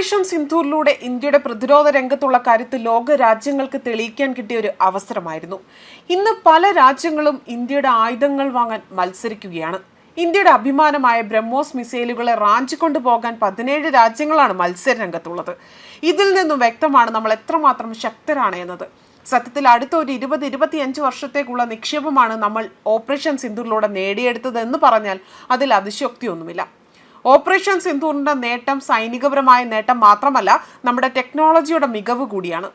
Operation സിന്ധൂരിലൂടെ ഇന്ത്യയുടെ പ്രതിരോധ രംഗത്തുള്ള കരുത്ത് ലോക രാജ്യങ്ങൾക്ക് തെളിയിക്കാൻ കിട്ടിയ ഒരു അവസരമായിരുന്നു. ഇന്ന് പല രാജ്യങ്ങളും ഇന്ത്യയുടെ ആയുധങ്ങൾ വാങ്ങാൻ മത്സരിക്കുകയാണ്. ഇന്ത്യയുടെ അഭിമാനമായ ബ്രഹ്മോസ് മിസൈലുകളെ റാഞ്ചിക്കൊണ്ടു പോകാൻ പതിനേഴ് രാജ്യങ്ങളാണ് മത്സര രംഗത്തുള്ളത്. ഇതിൽ നിന്നും വ്യക്തമാണ് നമ്മൾ എത്രമാത്രം ശക്തരാണ് എന്നത്. സത്യത്തിൽ അടുത്ത ഒരു ഇരുപത് ഇരുപത്തിയഞ്ച് വർഷത്തേക്കുള്ള നിക്ഷേപമാണ് നമ്മൾ ഓപ്പറേഷൻ സിന്ധൂരിലൂടെ നേടിയെടുത്തത് എന്ന് പറഞ്ഞാൽ അതിൽ അതിശയോക്തിയൊന്നുമില്ല. ഓപ്പറേഷൻ സിന്ധൂറിന്റെ നേട്ടം സൈനികപരമായ നേട്ടം മാത്രമല്ല നമ്മുടെ ടെക്നോളജിയുടെ മികവ് കൂടിയാണ്.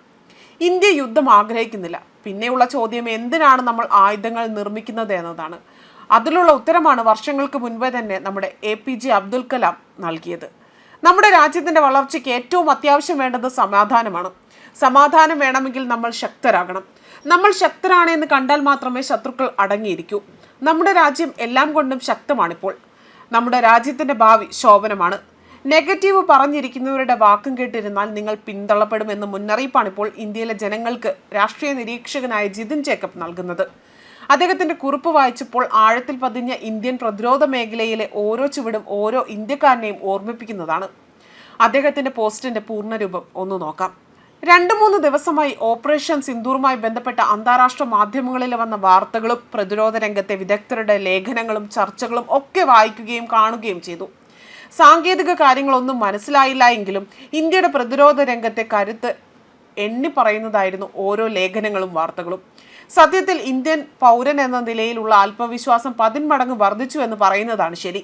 ഇന്ത്യ യുദ്ധം ആഗ്രഹിക്കുന്നില്ല. പിന്നെയുള്ള ചോദ്യം എന്തിനാണ് നമ്മൾ ആയുധങ്ങൾ നിർമ്മിക്കുന്നത് എന്നതാണ്. അതിലുള്ള ഉത്തരമാണ് വർഷങ്ങൾക്ക് മുൻപേ തന്നെ നമ്മുടെ A P J Abdul Kalam നൽകിയത്. നമ്മുടെ രാജ്യത്തിന്റെ വളർച്ചയ്ക്ക് ഏറ്റവും അത്യാവശ്യം വേണ്ടത് സമാധാനമാണ്. സമാധാനം വേണമെങ്കിൽ നമ്മൾ ശക്തരാകണം. നമ്മൾ ശക്തരാണെന്ന് കണ്ടാൽ മാത്രമേ ശത്രുക്കൾ അടങ്ങിയിരിക്കൂ. നമ്മുടെ രാജ്യം എല്ലാം കൊണ്ടും ശക്തമാണിപ്പോൾ. നമ്മുടെ രാജ്യത്തിന്റെ ഭാവി ശോഭനമാണ്. നെഗറ്റീവ് പറഞ്ഞിരിക്കുന്നവരുടെ വാക്കും കേട്ടിരുന്നാൽ നിങ്ങൾ പിന്തള്ളപ്പെടുമെന്ന് മുന്നറിയിപ്പാണ് ഇപ്പോൾ ഇന്ത്യയിലെ ജനങ്ങൾക്ക് രാഷ്ട്രീയ നിരീക്ഷകനായ ജിതിൻ ജേക്കബ് നൽകുന്നത്. അദ്ദേഹത്തിന്റെ കുറിപ്പ് വായിച്ചപ്പോൾ ആഴത്തിൽ പതിഞ്ഞ ഇന്ത്യൻ പ്രതിരോധ മേഖലയിലെ ഓരോ ചുവടും ഓരോ ഇന്ത്യക്കാരനെയും ഓർമ്മിപ്പിക്കുന്നതാണ്. അദ്ദേഹത്തിന്റെ പോസ്റ്റിന്റെ പൂർണരൂപം ഒന്ന് നോക്കാം. രണ്ടു മൂന്ന് ദിവസമായി ഓപ്പറേഷൻ സിന്ദൂറുമായി ബന്ധപ്പെട്ട അന്താരാഷ്ട്ര മാധ്യമങ്ങളിൽ വന്ന വാർത്തകളും പ്രതിരോധ രംഗത്തെ വിദഗ്ധരുടെ ലേഖനങ്ങളും ചർച്ചകളും ഒക്കെ വായിക്കുകയും കാണുകയും ചെയ്തു. സാങ്കേതിക കാര്യങ്ങളൊന്നും മനസ്സിലായില്ല എങ്കിലും ഇന്ത്യയുടെ പ്രതിരോധ രംഗത്തെ കരുത്ത് എണ്ണി പറയുന്നതായിരുന്നു ഓരോ ലേഖനങ്ങളും വാർത്തകളും. സത്യത്തിൽ ഇന്ത്യൻ പൗരൻ എന്ന നിലയിലുള്ള ആത്മവിശ്വാസം പതിന്മടങ്ങ് വർദ്ധിച്ചു എന്ന് പറയുന്നതാണ് ശരി.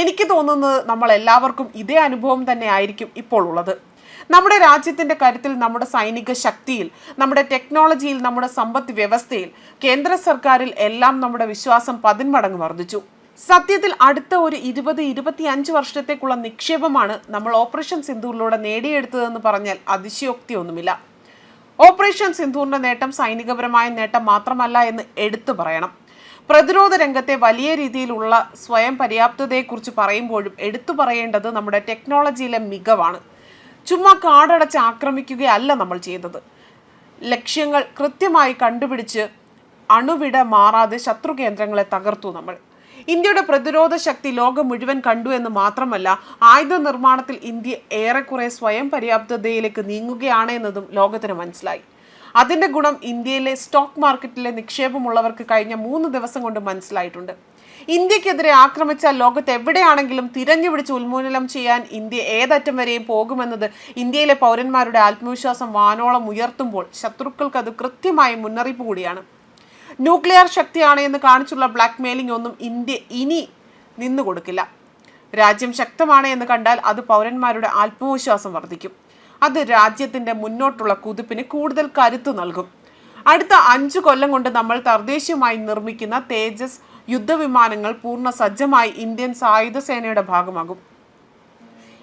എനിക്ക് തോന്നുന്നത് നമ്മൾ എല്ലാവർക്കും ഇതേ അനുഭവം തന്നെ ആയിരിക്കും ഇപ്പോൾ ഉള്ളത്. നമ്മുടെ രാജ്യത്തിന്റെ കാര്യത്തിൽ നമ്മുടെ സൈനിക ശക്തിയിൽ നമ്മുടെ ടെക്നോളജിയിൽ നമ്മുടെ സമ്പദ് വ്യവസ്ഥയിൽ കേന്ദ്ര സർക്കാരിൽ എല്ലാം നമ്മുടെ വിശ്വാസം പതിന്മടങ്ങ് വർദ്ധിച്ചു. സത്യത്തിൽ അടുത്ത ഒരു ഇരുപത് ഇരുപത്തിയഞ്ച് വർഷത്തേക്കുള്ള നിക്ഷേപമാണ് നമ്മൾ ഓപ്പറേഷൻ സിന്ധൂറിലൂടെ നേടിയെടുത്തതെന്ന് പറഞ്ഞാൽ അതിശയോക്തിയൊന്നുമില്ല ഓപ്പറേഷൻ സിന്ധൂറിന്റെ നേട്ടം സൈനികപരമായ നേട്ടം മാത്രമല്ല എന്ന് എടുത്തു പറയണം. പ്രതിരോധ രംഗത്തെ വലിയ രീതിയിലുള്ള സ്വയം പര്യാപ്തതയെക്കുറിച്ച് പറയുമ്പോഴും എടുത്തു പറയേണ്ടത് നമ്മുടെ ടെക്നോളജിയിലെ മികവാണ്. ചുമ്മാ കാടടച്ച് ആക്രമിക്കുകയല്ല നമ്മൾ ചെയ്തത്. ലക്ഷ്യങ്ങൾ കൃത്യമായി കണ്ടുപിടിച്ച് അണുവിട മാറാതെ ശത്രു കേന്ദ്രങ്ങളെ തകർത്തു നമ്മൾ. ഇന്ത്യയുടെ പ്രതിരോധ ശക്തി ലോകം മുഴുവൻ കണ്ടു എന്ന് മാത്രമല്ല ആയുധ നിർമ്മാണത്തിൽ ഇന്ത്യ ഏറെക്കുറെ സ്വയം പര്യാപ്തതയിലേക്ക് നീങ്ങുകയാണ് എന്നതും ലോകത്തിന് മനസ്സിലായി. അതിന്റെ ഗുണം ഇന്ത്യയിലെ സ്റ്റോക്ക് മാർക്കറ്റിലെ നിക്ഷേപമുള്ളവർക്ക് കഴിഞ്ഞ മൂന്ന് ദിവസം കൊണ്ട് മനസ്സിലായിട്ടുണ്ട്. ഇന്ത്യക്കെതിരെ ആക്രമിച്ചാൽ ലോകത്ത് എവിടെയാണെങ്കിലും തിരഞ്ഞു പിടിച്ച് ഉന്മൂലനം ചെയ്യാൻ ഇന്ത്യ ഏതറ്റം വരെയും പോകുമെന്നത് ഇന്ത്യയിലെ പൗരന്മാരുടെ ആത്മവിശ്വാസം വാനോളം ഉയർത്തുമ്പോൾ ശത്രുക്കൾക്ക് അത് കൃത്യമായ മുന്നറിയിപ്പ് കൂടിയാണ്. ന്യൂക്ലിയർ ശക്തിയാണ് എന്ന് കാണിച്ചുള്ള ബ്ലാക്ക് മെയിലിംഗ് ഒന്നും ഇന്ത്യ ഇനി നിന്നു കൊടുക്കില്ല. രാജ്യം ശക്തമാണ് എന്ന് കണ്ടാൽ അത് പൗരന്മാരുടെ ആത്മവിശ്വാസം വർദ്ധിക്കും. അത് രാജ്യത്തിന്റെ മുന്നോട്ടുള്ള കുതിപ്പിന് കൂടുതൽ കരുത്തു നൽകും. അടുത്ത അഞ്ചു കൊല്ലം കൊണ്ട് നമ്മൾ തദ്ദേശീയമായി നിർമ്മിക്കുന്ന തേജസ് യുദ്ധവിമാനങ്ങൾ പൂർണ സജ്ജമായി ഇന്ത്യൻ സായുധ സേനയുടെ ഭാഗമാകും.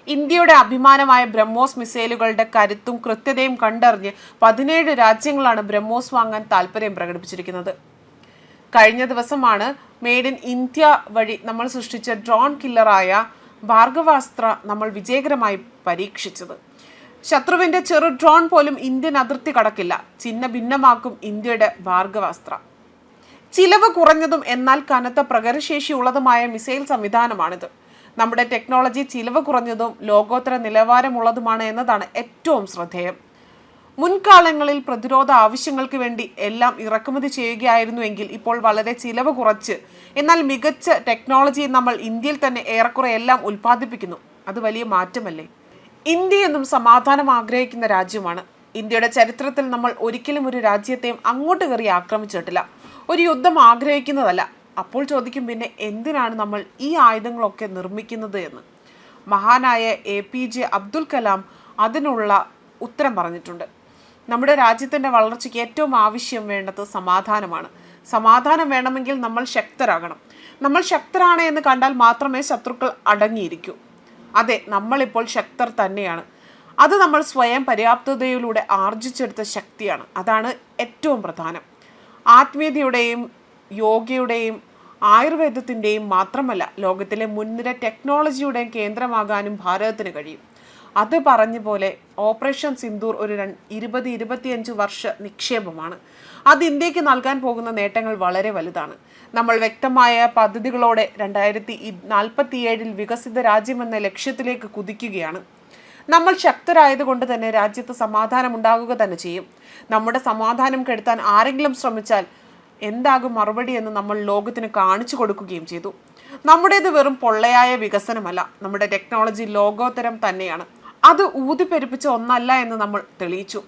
ഇന്ത്യയുടെ അഭിമാനമായ ബ്രഹ്മോസ് മിസൈലുകളുടെ കരുത്തും കൃത്യതയും കണ്ടറിഞ്ഞ് പതിനേഴ് രാജ്യങ്ങളാണ് ബ്രഹ്മോസ് വാങ്ങാൻ താല്പര്യം പ്രകടിപ്പിച്ചിരിക്കുന്നത്. കഴിഞ്ഞ ദിവസമാണ് മെയ്ഡ് ഇൻ ഇന്ത്യ വഴി നമ്മൾ സൃഷ്ടിച്ച ഡ്രോൺ കില്ലറായ ഭാർഗവാസ്ത്ര നമ്മൾ വിജയകരമായി പരീക്ഷിച്ചത്. ശത്രുവിന്റെ ചെറു ഡ്രോൺ പോലും ഇന്ത്യൻ അതിർത്തി കടക്കില്ല. ചിഹ്ന ഭിന്നമാക്കും ഇന്ത്യയുടെ ഭാർഗവാസ്ത്ര. ചിലവ് കുറഞ്ഞതും എന്നാൽ കനത്ത പ്രകരശേഷിയുള്ളതുമായ മിസൈൽ സംവിധാനമാണിത്. നമ്മുടെ ടെക്നോളജി ചിലവ് കുറഞ്ഞതും ലോകോത്തര നിലവാരമുള്ളതുമാണ് എന്നതാണ് ഏറ്റവും ശ്രദ്ധേയം. മുൻകാലങ്ങളിൽ പ്രതിരോധ ആവശ്യങ്ങൾക്ക് വേണ്ടി എല്ലാം ഇറക്കുമതി ചെയ്യുകയായിരുന്നുവെങ്കിൽ ഇപ്പോൾ വളരെ ചിലവ് കുറച്ച്. എന്നാൽ മികച്ച ടെക്നോളജി നമ്മൾ ഇന്ത്യയിൽ തന്നെ ഏറെക്കുറെ എല്ലാം ഉൽപ്പാദിപ്പിക്കുന്നു. അത് വലിയ മാറ്റമല്ലേ? ഇന്ത്യ എന്നും സമാധാനം ആഗ്രഹിക്കുന്ന രാജ്യമാണ്. ഇന്ത്യയുടെ ചരിത്രത്തിൽ നമ്മൾ ഒരിക്കലും ഒരു രാജ്യത്തെയും അങ്ങോട്ട് കയറി ആക്രമിച്ചിട്ടില്ല. ഒരു യുദ്ധം ആഗ്രഹിക്കുന്നതല്ല. അപ്പോൾ ചോദിക്കും പിന്നെ എന്തിനാണ് നമ്മൾ ഈ ആയുധങ്ങളൊക്കെ നിർമ്മിക്കുന്നത് എന്ന്. മഹാനായ A P J Abdul Kalam അതിനുള്ള ഉത്തരം പറഞ്ഞിട്ടുണ്ട്. നമ്മുടെ രാജ്യത്തിന്റെ വളർച്ചയ്ക്ക് ഏറ്റവും ആവശ്യം വേണ്ടത് സമാധാനമാണ്. സമാധാനം വേണമെങ്കിൽ നമ്മൾ ശക്തരാകണം. നമ്മൾ ശക്തരാണ് എന്ന് കണ്ടാൽ മാത്രമേ ശത്രുക്കൾ അടങ്ങിയിരിക്കൂ. അതെ നമ്മളിപ്പോൾ ശക്തർ തന്നെയാണ്. അത് നമ്മൾ സ്വയം പര്യാപ്തതയിലൂടെ ആർജിച്ചെടുത്ത ശക്തിയാണ്. അതാണ് ഏറ്റവും പ്രധാനം. ആത്മീയതയുടെയും യോഗയുടെയും ആയുർവേദത്തിന്റെയും മാത്രമല്ല ലോകത്തിലെ മുൻനിര ടെക്നോളജിയുടെയും കേന്ദ്രമാകാനും ഭാരതത്തിന് കഴിയും. അത് പറഞ്ഞ പോലെ ഓപ്പറേഷൻ സിന്ദൂർ ഒരു ഇരുപത് ഇരുപത്തിയഞ്ച് വർഷ നിക്ഷേപമാണ്. അത് ഇന്ത്യയ്ക്ക് നൽകാൻ പോകുന്ന നേട്ടങ്ങൾ വളരെ വലുതാണ്. നമ്മൾ വ്യക്തമായ പദ്ധതികളോടെ രണ്ടായിരത്തി നാൽപ്പത്തിയേഴിൽ വികസിത രാജ്യമെന്ന ലക്ഷ്യത്തിലേക്ക് കുതിക്കുകയാണ്. നമ്മൾ ശക്തരായതുകൊണ്ട് തന്നെ രാജ്യത്ത് സമാധാനം ഉണ്ടാകുക തന്നെ ചെയ്യും. നമ്മുടെ സമാധാനം കെടുത്താൻ ആരെങ്കിലും ശ്രമിച്ചാൽ എന്താകും മറുപടി എന്ന് നമ്മൾ ലോകത്തിന് കാണിച്ചു കൊടുക്കുകയും ചെയ്തു. നമ്മുടേത് വെറും പൊള്ളയായ വികസനമല്ല. നമ്മുടെ ടെക്നോളജി ലോകോത്തരം തന്നെയാണ്. അത് ഊതിപ്പെരുപ്പിച്ച ഒന്നല്ല എന്ന് നമ്മൾ തെളിയിച്ചു.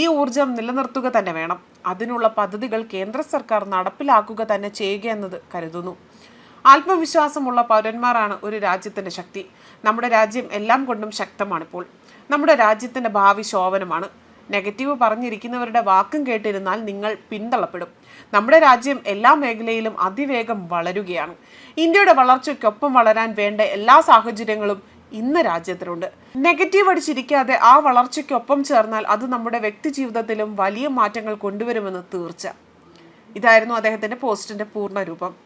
ഈ ഊർജം നിലനിർത്തുക തന്നെ വേണം. അതിനുള്ള പദ്ധതികൾ കേന്ദ്ര സർക്കാർ നടപ്പിലാക്കുക തന്നെ ചെയ്യുക എന്നത് കരുതുന്നു. ആത്മവിശ്വാസമുള്ള പൗരന്മാരാണ് ഒരു രാജ്യത്തിന്റെ ശക്തി. നമ്മുടെ രാജ്യം എല്ലാം കൊണ്ടും ശക്തമാണിപ്പോൾ. നമ്മുടെ രാജ്യത്തിന്റെ ഭാവി ശോഭനമാണ്. നെഗറ്റീവ് പറഞ്ഞിരിക്കുന്നവരുടെ വാക്കും കേട്ടിരുന്നാൽ നിങ്ങൾ പിന്തള്ളപ്പെടും. നമ്മുടെ രാജ്യം എല്ലാ മേഖലയിലും അതിവേഗം വളരുകയാണ്. ഇന്ത്യയുടെ വളർച്ചയ്ക്കൊപ്പം വളരാൻ വേണ്ട എല്ലാ സാഹചര്യങ്ങളും ഇന്ന് രാജ്യത്തിനുണ്ട്. നെഗറ്റീവ് അടിച്ചിരിക്കാതെ ആ വളർച്ചയ്ക്കൊപ്പം ചേർന്നാൽ അത് നമ്മുടെ വ്യക്തി ജീവിതത്തിലും വലിയ മാറ്റങ്ങൾ കൊണ്ടുവരുമെന്ന് തീർച്ച. ഇതായിരുന്നു അദ്ദേഹത്തിന്റെ പോസ്റ്റിന്റെ പൂർണ രൂപം.